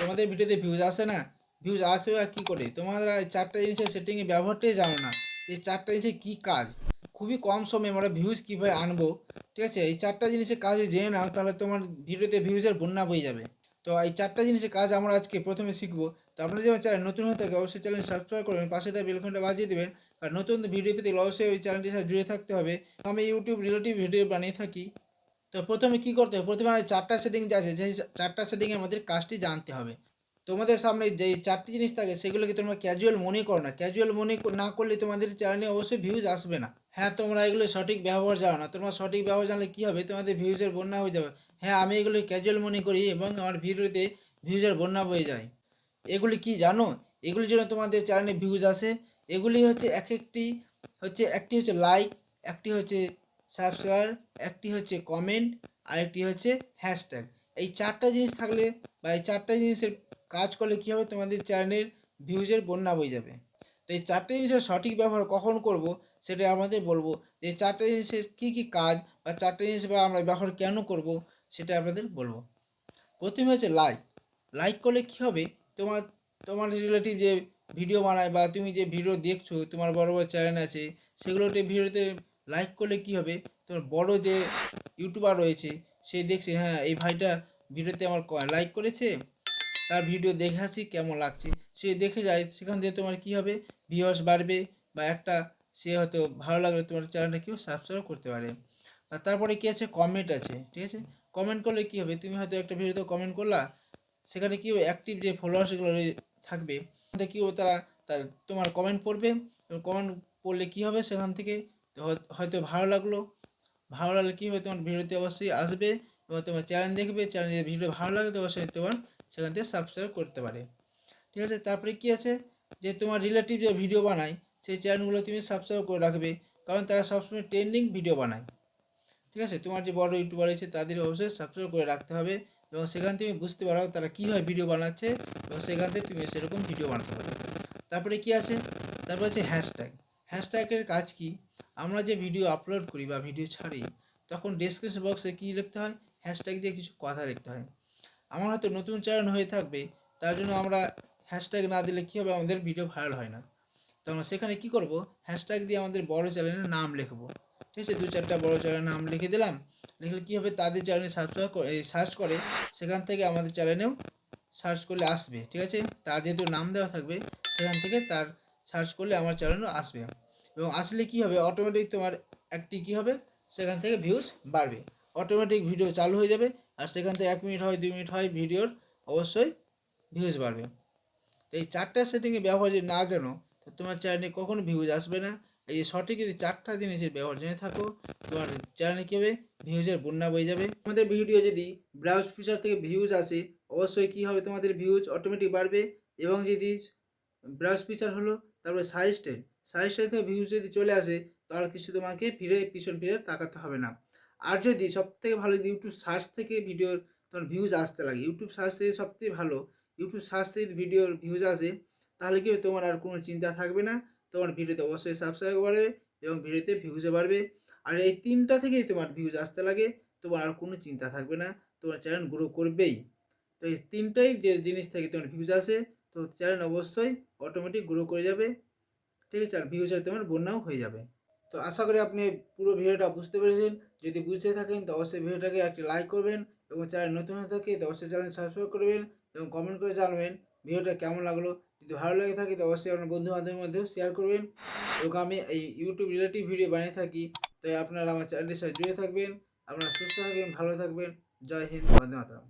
তোমাদের ভিডিওতে ভিউজ আসে না? ভিউজ আসবে আর কী করে? তোমরা চারটা জিনিসের সেটিংয়ে ব্যবহারটাই জানো না। এই চারটা জিনিসের কী কাজ? খুবই কম সময়ে আমরা ভিউজ কীভাবে আনব? ঠিক আছে? এই চারটা জিনিসের কাজ জেনে নাও, তাহলে তোমার ভিডিওতে ভিউজের বন্যা বয়ে যাবে। তো এই চারটা জিনিসের কাজ আমরা আজকে প্রথমে শিখব। তো আপনারা আমার চ্যানেল নতুন হয়ে থাকে অবশ্যই চ্যানেল সাবস্ক্রাইব করবেন পাশে তার বেলকনটা বাজিয়ে দেবেন। আর নতুন ভিডিও পেতে অবশ্যই ওই চ্যানেলটির সাথে জুড়ে থাকতে হবে। আমি ইউটিউব রিলেটিভ ভিডিও বানিয়ে থাকি। তো প্রথমে কি করতে হবে? প্রথমে আমাদের চারটা সেটিং যে আছে সেই চারটা সেটিংয়ে আমাদের কাজটি জানতে হবে। তোমাদের সামনে যে চারটি জিনিস থাকে, সেগুলোকে তোমরা ক্যাজুয়াল মনে করো না। ক্যাজুয়াল মনে না করলে তোমাদের চ্যানেলে অবশ্যই ভিউজ আসবে না। হ্যাঁ তোমরা এগুলো সঠিক ব্যবহার জানো না। তোমরা সঠিক ব্যবহার জানলে কী হবে? তোমাদের ভিউজের বন্যা হয়ে যাবে। হ্যাঁ আমি এগুলো ক্যাজুয়াল মনে করি এবং আমার ভিডিওতে ভিউজের বন্যা বয়ে যায়। এগুলি কি জানো? এগুলির জন্য তোমাদের চ্যানেলে ভিউজ আসে। এগুলি হচ্ছে এক একটি, হচ্ছে একটি হচ্ছে লাইক একটি হচ্ছে সাবস্ক্রাইব একটি হচ্ছে কমেন্ট আর একটি হচ্ছে হ্যাশট্যাগ এই চারটা জিনিস থাকলে বা এই চারটা জিনিসের কাজ করলে কী হবে? তোমাদের চ্যানেলের ভিউজের বন্যা বয়ে যাবে। তো এই চারটে জিনিসের সঠিক ব্যবহার কখন করব সেটা আমাদের বলব যে চারটে জিনিসের কী কী কাজ বা চারটে জিনিস বা আমরা ব্যবহার কেন করব সেটা আপনাদের বলব। প্রথমে হচ্ছে লাইক লাইক করলে কী হবে? তোমার তোমার রিলেটিভ যে ভিডিও বানায় বা তুমি যে ভিডিও দেখছ, তোমার বড় বড় চ্যানেল আছে, সেগুলোতে ভিডিওতে লাইক করলে কী হবে? তোমার বড় যে ইউটিউবার রয়েছে, সে দেখছে হ্যাঁ এই ভাইটা ভিডিওতে আমার লাইক করেছে, তার ভিডিও দেখে আসি কেমন লাগছে। সে দেখে যায়, সেখান থেকে তোমার কী হবে? ভিউয়ার্স বাড়বে বা একটা সে হয়তো ভালো লাগলে তোমার চ্যানেলটা কেউ সাবস্ক্রাইব করতে পারে। আর তারপরে কী আছে? কমেন্ট আছে, ঠিক আছে? কমেন্ট করলে কী হবে? তুমি হয়তো একটা ভিডিওতে কমেন্ট করলা, সেখানে কী অ্যাক্টিভ যে ফলোয়ার্সগুলো থাকবে কী হবে তারা, তার তোমার কমেন্ট পড়বে। কমেন্ট পড়লে কী হবে? সেখান থেকে তো হয়- হয়তো ভালো লাগল। ভালো লাগলে কী হবে তোমার ভিডিওতে অবশ্যই আসবে এবং তোমার চ্যানেল দেখবে। চ্যানেলে ভিডিও ভালো লাগে তো অবশ্যই তোমার সেখান থেকে সাবস্ক্রাইব করতে পারে। ঠিক আছে, তারপরে কী আছে? যে তোমার রিলেটিভ যে ভিডিও বানায়, সেই চ্যানেলগুলো তুমি সাবস্ক্রাইব করে রাখবে। কারণ তারা সবসময় ট্রেন্ডিং ভিডিও বানায়। ঠিক আছে, তোমার যে বড় ইউটিউবার আছে তাদের অবশ্যই সাবস্ক্রাইব করে রাখতে হবে এবং সেখান থেকে বুঝতে পারো তারা কীভাবে ভিডিও বানাচ্ছে এবং সেখান থেকে তুমি সেরকম ভিডিও বানাতে পারো। তারপরে কি আছে? তারপরে আছে হ্যাশট্যাগ হ্যাশট্যাগের কাজ কি? আমরা যে ভিডিও আপলোড করি বা ভিডিও ছাড়ি, তখন ডেসক্রিপশন বক্সে কী লিখতে হয়? হ্যাশট্যাগ দিয়ে কিছু কথা লিখতে হয়। আমার হয়তো নতুন চ্যানেল হয়ে থাকবে, তার জন্য আমরা হ্যাশট্যাগ না দিলে কী হবে? আমাদের ভিডিও ভাইরাল হয় না। তো আমরা সেখানে কী করব? হ্যাশট্যাগ দিয়ে আমাদের বড় চ্যানেলের নাম লিখব। ঠিক আছে? দু চারটা বড় চ্যানেলের নাম লিখে দিলাম। লিখলে কী হবে? তাদের চ্যানেলে সাবস্ক্রাইব করে সার্চ করে, সেখান থেকে আমাদের চ্যানেলেও সার্চ করলে আসবে। ঠিক আছে? তার যেহেতু নাম দেওয়া থাকবে, সেখান থেকে তার সার্চ করলে আমার চ্যানেলও আসবে। এবং আসলে কী হবে? অটোমেটিক তোমার একটি কী হবে? সেখান থেকে ভিউজ বাড়বে। অটোমেটিক ভিডিও চালু হয়ে যাবে আর সেখান থেকে এক মিনিট হয়, দুই মিনিট হয় ভিডিওর অবশ্যই ভিউজ বাড়বে। তো এই চারটা সেটিংয়ে ব্যবহার যদি না জানো, তো তোমার চ্যানেলে কখনো ভিউজ আসবে না। এই সঠিক যদি চারটা জিনিসের ব্যবহার জেনে থাকো, তোমার চ্যানেলে কী হবে? ভিউজের বন্যা বয়ে যাবে। তোমাদের ভিডিও যদি ব্রাউজ ফিচার থেকে ভিউজ আসে, অবশ্যই কী হবে? তোমাদের ভিউজ অটোমেটিক বাড়বে এবং যদি ব্রাউজ ফিচার হলো, তারপরে সাইজ টাইম সাইজ টাইম থেকে ভিউজ যদি চলে আসে, তাহলে কিছু তোমাকে ফিরে পিছন ফিরে তাকাতে হবে না। আর যদি সব থেকে ভালো যদি ইউটিউব সার্চ থেকে ভিডিওর তোমার ভিউজ আসতে লাগে ইউটিউব সার্চ থেকে সবথেকে ভালো ইউটিউব সার্চ থেকে ভিডিওর ভিউজ আসে, তাহলে কি তোমার আর কোনো চিন্তা থাকবে না। তোমার ভিডিওতে অবশ্যই সাবস্ক্রাইব বাড়বে এবং ভিডিওতে ভিউজে বাড়বে। আর এই তিনটা থেকেই তোমার ভিউজ আসতে লাগে, তোমার আর কোনো চিন্তা থাকবে না। তোমার চ্যানেল গ্রো করবেই। তো এই তিনটাই যে জিনিস থেকে তোমার ভিউজ আসে তো চ্যানেল অবশ্যই অটোমেটিক গ্রো করে যাবে। ঠিক আছে, আর ভিউজ তোমার বন্যাও হয়ে যাবে। তো আশা করি আপনি পুরো ভিডিওটা বুঝতে পেরেছেন। যদি বুঝতে থাকেন, তো অবশ্যই ভিডিওটাকে একটি লাইক করবেন এবং চ্যানেল নতুন হয়ে থাকে, তো অবশ্যই চ্যানেল সাবস্ক্রাইব করবেন এবং কমেন্ট করে জানাবেন ভিডিওটা কেমন লাগল। যদি ভালো লাগে থাকে, তো অবশ্যই আপনার বন্ধু বান্ধবের মধ্যেও শেয়ার করবেন। এবং আমি এই ইউটিউব রিলেটিভ ভিডিও বানিয়ে থাকি, তাই আপনারা আমার চ্যানেলের সাথে জুড়ে থাকবেন। আপনারা সুস্থ থাকবেন, ভালো থাকবেন। জয় হিন্দ, বন্দে মাতরম।